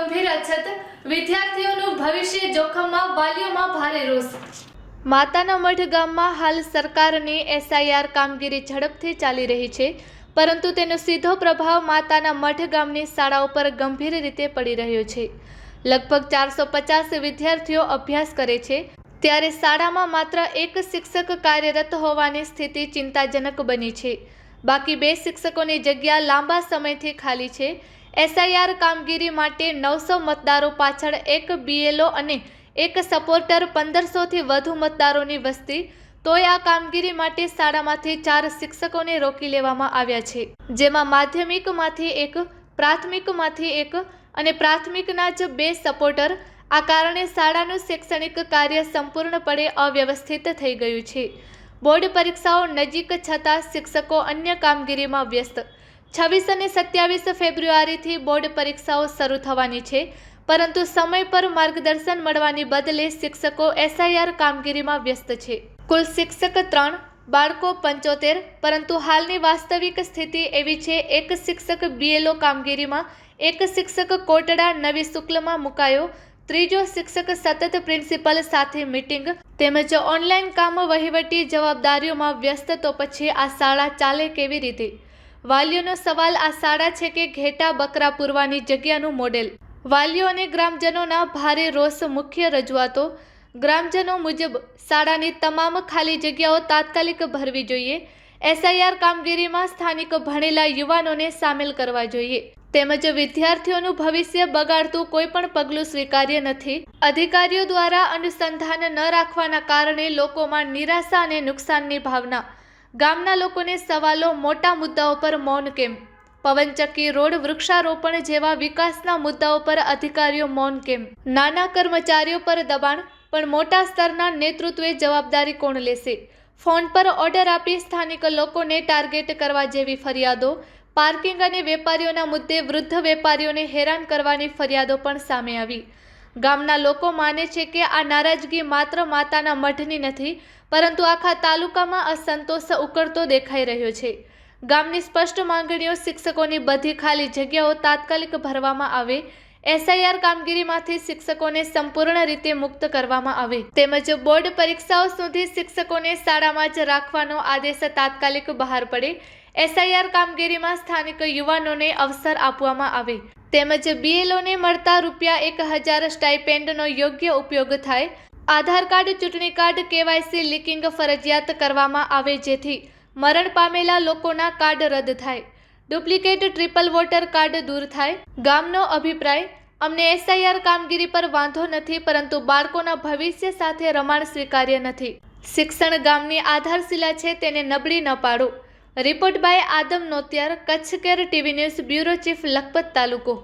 ગંભીર અછત. વિદ્યાર્થીઓનું ભવિષ્ય જોખમમાં, વાલીઓમાં ભારે રોષ. માતાના મઠ ગામમાં હાલ સરકારની એસઆઈઆર કામગીરી ઝડપથી ચાલી રહી છે, પરંતુ તેનો સીધો પ્રભાવ માતાના મઠ ગામની શાળાઓ પર ગંભીર રીતે પડી રહ્યો છે. લગભગ ચારસો પચાસ વિદ્યાર્થીઓ અભ્યાસ કરે છે, ત્યારે શાળામાં માત્ર એક શિક્ષક કાર્યરત હોવાની સ્થિતિ ચિંતાજનક બની છે. બાકી બે શિક્ષકોની જગ્યા લાંબા સમયથી ખાલી છે એસઆઈઆર કામગીરી માટે નવસો મતદારો પાછળ એક બીએલઓ અને એક સપોર્ટર પંદરસોથી વધુ મતદારોની વસ્તી. તોય આ કામગીરી માટે શાળામાંથી ચાર શિક્ષકોને રોકી લેવામાં આવ્યા છે. જેમાં માધ્યમિકમાંથી એક, પ્રાથમિકમાંથી એક અને પ્રાથમિકના જ બે સપોર્ટર. આ કારણે શાળાનું શૈક્ષણિક કાર્ય સંપૂર્ણપણે અવ્યવસ્થિત થઈ ગયું છે. બોર્ડ પરીક્ષાઓ નજીક છતાં શિક્ષકો અન્ય કામગીરીમાં વ્યસ્ત છવ્વીસ અને સત્યાવીસ ફેબ્રુઆરીથી બોર્ડ પરીક્ષાઓ શરૂ થવાની છે. પરંતુ સમય પર માર્ગદર્શન મળવાની બદલે શિક્ષકો એસઆઈઆર કામગીરીમાં વ્યસ્ત છે. કુલ શિક્ષક ત્રણ, બાળકો પંચોતેર, પરંતુ હાલની વાસ્તવિક સ્થિતિ એવી છે, એક શિક્ષક બીએલઓ કામગીરીમાં, એક શિક્ષક કોટડા નવી શુક્લમાં મુકાયો, ત્રીજો શિક્ષક સતત પ્રિન્સિપલ સાથે મીટિંગ, તેમજ ઓનલાઈન કામ વહીવટી જવાબદારીઓમાં વ્યસ્ત તો પછી આ શાળા ચાલે કેવી રીતે? વાલીઓનો સવાલ આ શાળા છે કે ઘેટા બકરા પૂરવાની જગ્યાનું મોડેલ. વાલીઓ અને ગ્રામજનોના ભારે રોષ મુખ્ય રજૂઆતો. ગ્રામજનો મુજબ શાળાની તમામ ખાલી જગ્યાઓ તાત્કાલિક ભરવી જોઈએ. એસઆઈઆર કામગીરીમાં સ્થાનિક ભણેલા યુવાનોને સામેલ કરવા જોઈએ. તેમજ વિદ્યાર્થીઓનું ભવિષ્ય બગાડતું કોઈ પણ પગલું સ્વીકાર્ય નથી. અધિકારીઓ દ્વારા અનુસંધાન ન રાખવાના કારણે લોકોમાં નિરાશા અને નુકસાનની ભાવના ગામના લોકોને સવાલો, મોટા મુદ્દાઓ પર મૌન કેમ? પવનચક્કી રોડ વૃક્ષારોપણ જેવા વિકાસના મુદ્દાઓ પર અધિકારીઓ મૌન કેમ? નાના કર્મચારીઓ પર દબાણ, પણ મોટા સ્તરના નેતૃત્વે જવાબદારી કોણ લેશે? ફોન પર ઓર્ડર આપી સ્થાનિક લોકોને ટાર્ગેટ કરવા જેવી ફરિયાદો, પાર્કિંગ અને વેપારીઓના મુદ્દે વૃદ્ધ વેપારીઓને હેરાન કરવાની ફરિયાદો પણ સામે આવી. ગામના લોકો માને છે કે આ નારાજગી માત્ર માતાના મઢની નથી, પરંતુ આખા તાલુકામાં અસંતોષ ઉકળતો દેખાઈ રહ્યો છે. ગામની સ્પષ્ટ માંગણીઓ શિક્ષકોની બધી ખાલી જગ્યાઓ તાત્કાલિક ભરવામાં આવે. એસઆઈઆર કામગીરીમાંથી શિક્ષકોને સંપૂર્ણ રીતે મુક્ત કરવામાં આવે. તેમજ બોર્ડ પરીક્ષાઓ સુધી શિક્ષકોને શાળામાં જ રાખવાનો આદેશ તાત્કાલિક બહાર પડે. એસઆઈઆર કામગીરીમાં સ્થાનિક યુવાનોને અવસર આપવામાં આવે. તેમજ બીએલઓને મળતા રૂપિયા એક હજાર સ્ટાઇપેન્ડનો યોગ્ય ઉપયોગ થાય. આધાર કાર્ડ, ચૂંટણી કાર્ડ, કેવાયસી લીકિંગ ફરજિયાત કરવામાં આવે જેથી મરણ પામેલા લોકોના કાર્ડ રદ થાય. ડુપ્લિકેટ ટ્રિપલ વોટર કાર્ડ દૂર થાય. ગામનો અભિપ્રાય, અમને એસઆઈઆર કામગીરી પર વાંધો નથી, પરંતુ બાળકોના ભવિષ્ય સાથે રમાણ સ્વીકાર્ય નથી. શિક્ષણ ગામની આધારશિલા છે, તેને નબળી ન પાડો. Report by Adam Notiyar Kutch care TV news bureau chief Lakhpat તાલુકો.